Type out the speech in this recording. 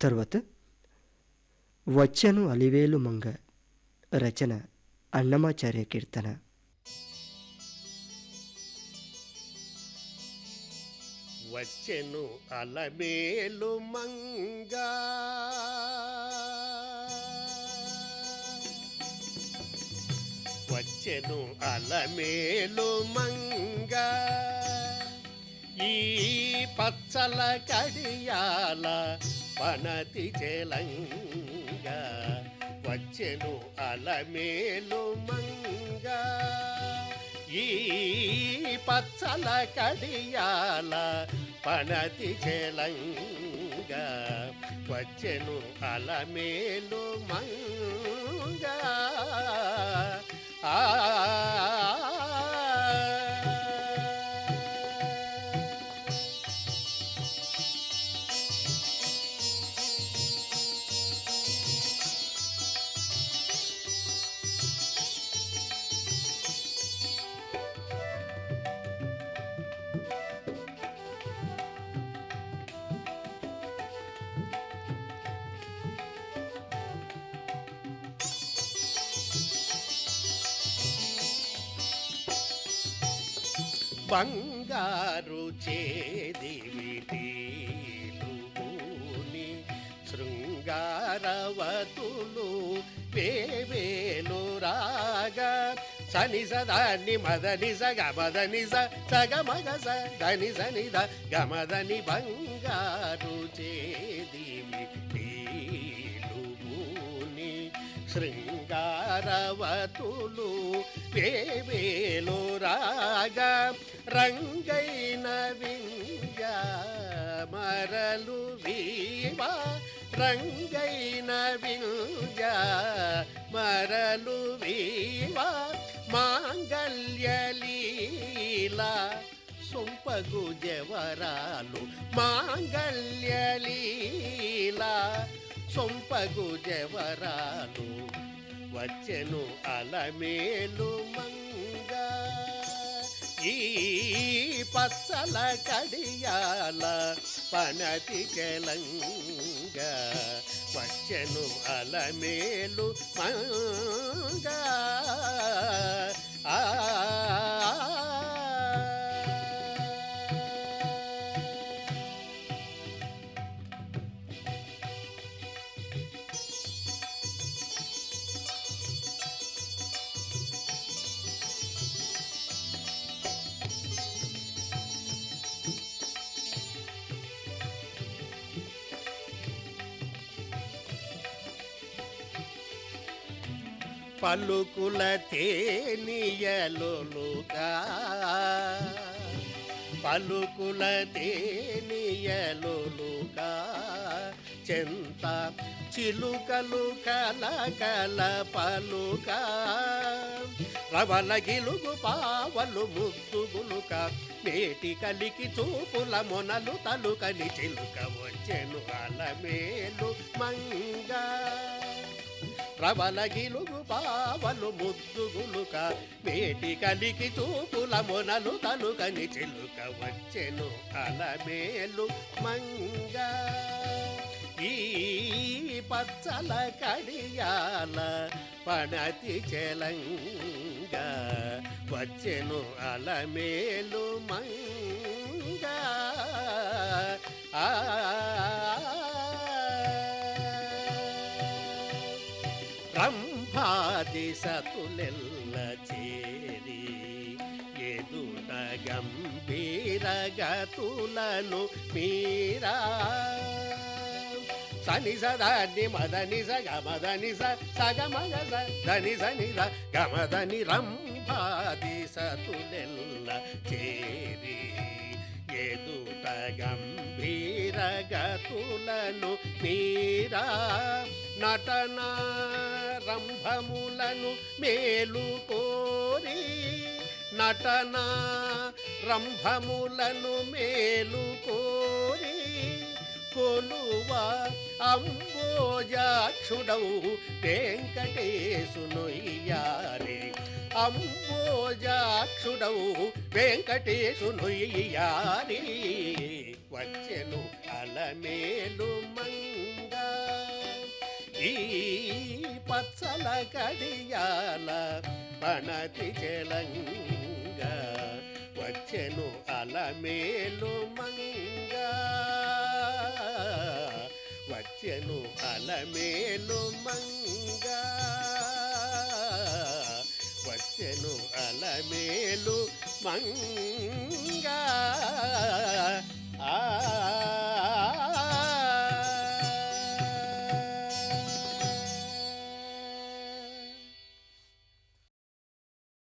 తర్వాత వచ్చను అలివేలు మంగ రచన అన్నమాచార్య కీర్తన. వచ్చెను అలమేలు మంగ వచ్చెను అలమేలు మంగ ఈ పచ్చల కడియాల పనతి చెలంగ వచ్చెను అలమేలు మంగ. ఈ పచ్చల కడియాల పనతి చెలంగ వచ్చెను అలమేలు మంగ. ఆ బంగారు చేదివిటీలుని శృంగారవతులు వేవేలు రాగా. సని సదాన్ని మదని స గమదని స సగమగ స దని సని ద గమదని బంగారు చేదివిటీలుని శృంగారవతులు వేవేలు రాగా రంగైన వింజ మరలు వీవా రంగైన వింజ మరలు వీవా మాంగళ్యలీలా సొంపగు జవరాలు మాంగళ్యలీలా సొంపగు జవరాలు వచ్చెను అలమేలు మంగ. ఈ పచ్చల కడియాల పనతి కెలంగ. వచ్చెను అలమేలు మంగ. ఆ పలుకుల తేనియలుగా పలుకుల తేనియలుగా చెంత చిలుకలు కల కల పలుక. రవల గిలుగు పావలు ముక్తుగులుక నేటి కలికి చూపుల మొనలు తలుకని చిలుక వచ్చెను అలమేలు మంగ ప్రబల పావలు ముద్దుగులుక మేటి కలికి చూపుల మొనలు తలుకని చిలుక వచ్చెను అలమేలు మంగ. ఈ పచ్చల కడియాల పణతి చెలంగా వచ్చెను అలమేలు మంగ. ఆ రంభాది సతులెల్ల చేరి ఎదుట గంభీరగతులను మీరా. సని సదాన్ని మదని స గమదని స మగ దని సని గమదని రంభాది సతులెల్ల చేరి ఎదుట గంభీరగతులను మీరా నటనారంభములను మేలు కోరి నటనా రంభములను మేలు కోరి కొన అంబోజాక్షుడవు వెంకటేశునుయ్యారే అంబోజాక్షుడవు వెంకటేశునుయ్యారే వచ్చెను అలమేలు మంగ. ఈ పచ్చల కడియాల పణతి చెలంగ. వచ్చెను అలమేలు మంగా. చెను అలమేలు మంగ. వచ్చెను అలమేలు మంగా.